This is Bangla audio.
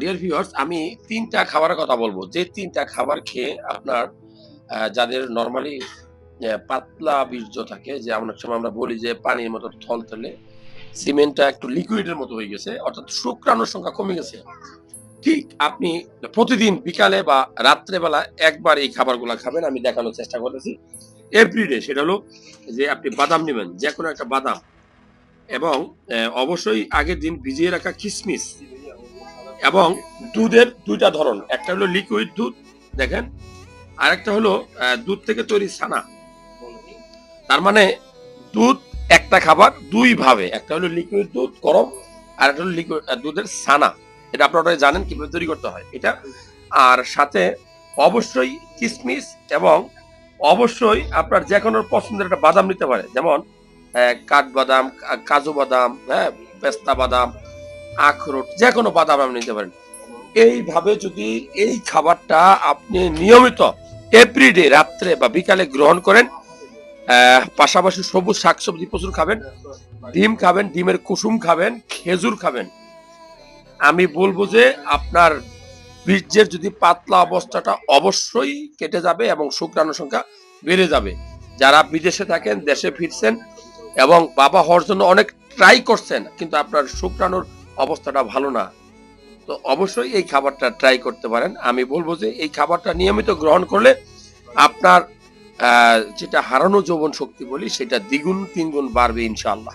ডিয়ার ভিউয়ার্স আমি তিনটা খাবারের কথা বলব। যে তিনটা খাবার খেয়ে আপনার যাদের নর্মালি পাতলা বীর্য থাকে, যে অনেক সময় আমরা বলি যে পানির মতো থল তলে সিমেন্টটা একটু লিকুইডের মতো হয়ে গেছে, অর্থাৎ শুক্রাণুর সংখ্যা কমে গেছে। ঠিক আপনি প্রতিদিন বিকালে বা রাত্রেবেলা একবার এই খাবারগুলো খাবেন, আমি দেখানোর চেষ্টা করতেছি। এভরিডে সেটা হলো যে আপনি বাদাম নেবেন যে কোনো একটা বাদাম। এবং অবশ্যই আগের দিন ভিজিয়ে রাখা কিশমিশ এবং দুধের দুইটা ধরন একটা হলো লিকুইড দুধ দেখেন আর একটা হলো দুধ থেকে তৈরি ছানা। তার মানে দুধ একটা খাবার দুই ভাবে একটা হলো লিকুইড দুধ গরম আর একটা হলো লিকুইড দুধের ছানা। এটা আপনারা জানেন কীভাবে তৈরি করতে হয় এটা। আর সাথে অবশ্যই কিশমিশ এবং অবশ্যই আপনার যে কোনো পছন্দের একটা বাদাম নিতে পারে। যেমন আহ, কাঠবাদাম কা- কাজু বাদাম হ্যাঁ পেস্তা বাদাম আখরোট যে কোনো বাদাম আপনি নিতে পারেন। এইভাবে যদি এই খাবারটা আপনি নিয়মিত এভরিডে রাত্রে বা বিকালে গ্রহণ করেন পাশাপাশি সবুজ শাকসবজি প্রচুর খাবেন, ডিম খাবেন, ডিমের কুসুম খাবেন, খেজুর খাবেন। আমি বলব যে আপনার বীর্যের যদি পাতলা অবস্থাটা অবশ্যই কেটে যাবে এবং শুক্রাণু সংখ্যা বেড়ে যাবে। যারা বিদেশে থাকেন, দেশে ফিরছেন এবং বাবা হওয়ার জন্য অনেক ট্রাই করছেন, কিন্তু আপনার শুক্রাণুর অবস্থাটা ভালো না। তো অবশ্যই এই খাবারটা ট্রাই করতে পারেন। আমি বলব যে এই খাবারটা নিয়মিত গ্রহণ করলে আপনার যেটা হারানো যৌবন শক্তি বলি, সেটা দ্বিগুণ, তিনগুণ বাড়বে ইনশাআল্লাহ।